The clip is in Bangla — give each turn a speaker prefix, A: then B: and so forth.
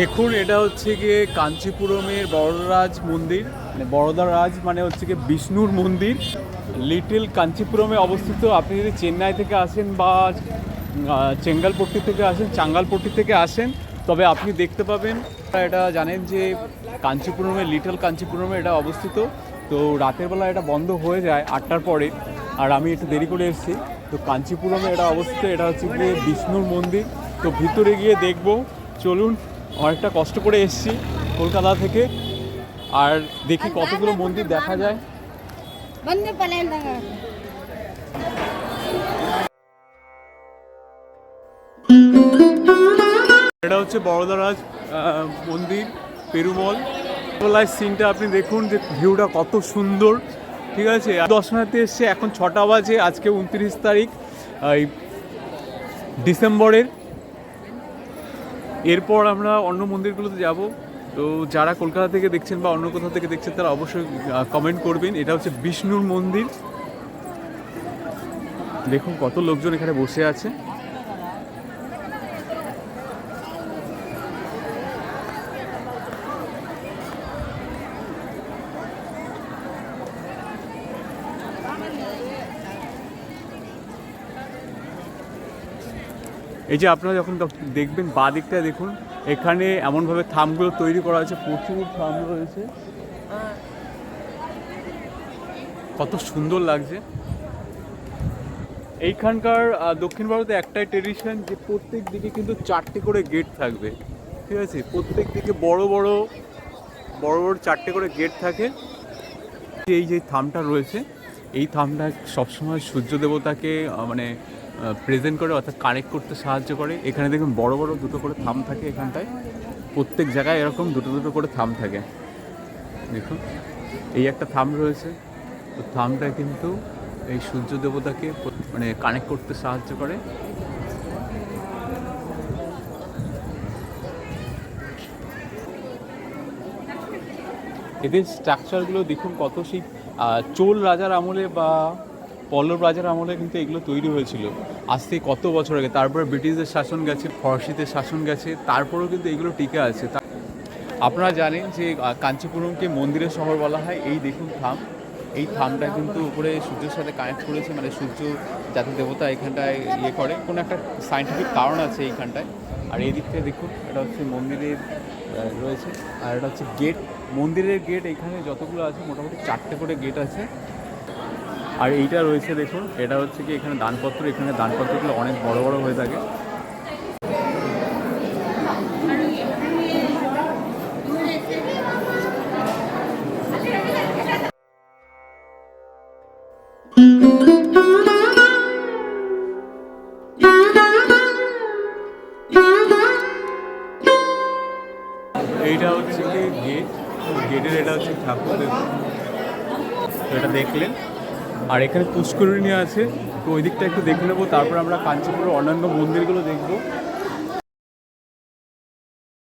A: দেখুন, এটা হচ্ছে গিয়ে কাঞ্চিপুরমের বড়রাজ মন্দির। মানে বড়দা রাজ মানে হচ্ছে গিয়ে বিষ্ণুর মন্দির। লিটল কাঞ্চিপুরমে অবস্থিত। আপনি যদি চেন্নাই থেকে আসেন বা চেঙ্গালপট্টি থেকে আসেন, চাঙ্গালপট্টি থেকে আসেন, তবে আপনি দেখতে পাবেন, এটা জানেন যে কাঞ্চিপুরমে, লিটল কাঞ্চিপুরমে এটা অবস্থিত। তো রাতের বেলা এটা বন্ধ হয়ে যায় আটটার পরে, আর আমি একটু দেরি করে এসেছি। তো কাঞ্চিপুরমে এটা অবস্থিত, এটা হচ্ছে গিয়ে বিষ্ণুর মন্দির। তো ভিতরে গিয়ে দেখব। চলুন অনেকটা কষ্ট করে এসছি কলকাতা থেকে। আর দেখি কতগুলো মন্দির দেখা যায়। এটা হচ্ছে বড়দারাজ মন্দির পেরুমল বেলায় সিনটা আপনি দেখুন যে ভিউটা কত সুন্দর ঠিক আছে? দর্শনার্থী এসছে এখন ছটা বাজে আজকে উনত্রিশ তারিখ এই ডিসেম্বরের। এরপর আমরা অন্য মন্দিরগুলোতে যাব। তো যারা কলকাতা থেকে দেখছেন বা অন্য কোথাও থেকে দেখছেন, তারা অবশ্যই কমেন্ট করবেন। এটা হচ্ছে বিষ্ণুর মন্দির। দেখুন কত লোকজন এখানে বসে আছে। এই যে আপনারা যখন দেখবেন বা দিকটায় দেখুন, এখানে এমনভাবে থামগুলো তৈরি করা আছে প্রচুর থাম রয়েছে। কত সুন্দর লাগছে। এইখানকার দক্ষিণ ভারতে একটাই ট্রেডিশন যে প্রত্যেক দিকে কিন্তু চারটে করে গেট থাকবে। ঠিক আছে? প্রত্যেক দিকে বড় বড় বড় বড় চারটে করে গেট থাকে। এই যে থামটা রয়েছে, এই থামটা সবসময় সূর্য দেবতাকে মানে প্রেজেন্ট করে অর্থাৎ কানেক্ট করতে সাহায্য করে। এখানে দেখুন বড় বড় দুটো করে থাম থাকে এখানটায়। প্রত্যেক জায়গায় এরকম দুটো দুটো করে থাম থাকে। দেখুন, এই একটা থাম রয়েছে। তো থামটা কিন্তু এই সূর্য দেবতাকে মানে কানেক্ট করতে সাহায্য করে। এদের স্ট্রাকচারগুলো দেখুন কত সেই চোল রাজার আমলে বা পল্লব রাজার আমলে কিন্তু এগুলো তৈরি হয়েছিল। আজ থেকে কত বছর আগে? তারপরে ব্রিটিশদের শাসন গেছে, ফরাসিদের শাসন গেছে, তারপরেও কিন্তু এগুলো টিকে আছে। আপনারা জানেন যে কাঞ্চিপুরমকে মন্দিরের শহর বলা হয়। এই দেখুন থাম। এই থামটা কিন্তু উপরে সূর্যের সাথে কানেক্ট করেছে মানে সূর্য জাতি দেবতা এখানটায় ইয়ে করে। কোনো একটা সাইন্টিফিক কারণ আছে এইখানটায়। আর এই দিক থেকে দেখুন, এটা হচ্ছে মন্দিরের রয়েছে। আর এটা হচ্ছে গেট মন্দিরের গেট এখানে যতগুলো আছে, মোটামুটি চারটে করে গেট আছে। আর এইটা রয়েছে দেখুন, এটা হচ্ছে কি এখানে দানপত্র, এখানে দানপত্রগুলো অনেক বড় বড় হয়ে থাকে। এইটা হচ্ছে কি গেট, গেটের এটা হচ্ছে ঠাকুর এটা দেখলেন। আর এখানে পুষ্করিণী আছে, তো ওই দিকটা একটু দেখে নেব। তারপর আমরা কাঞ্চিপুরের অন্যান্য মন্দিরগুলো দেখব।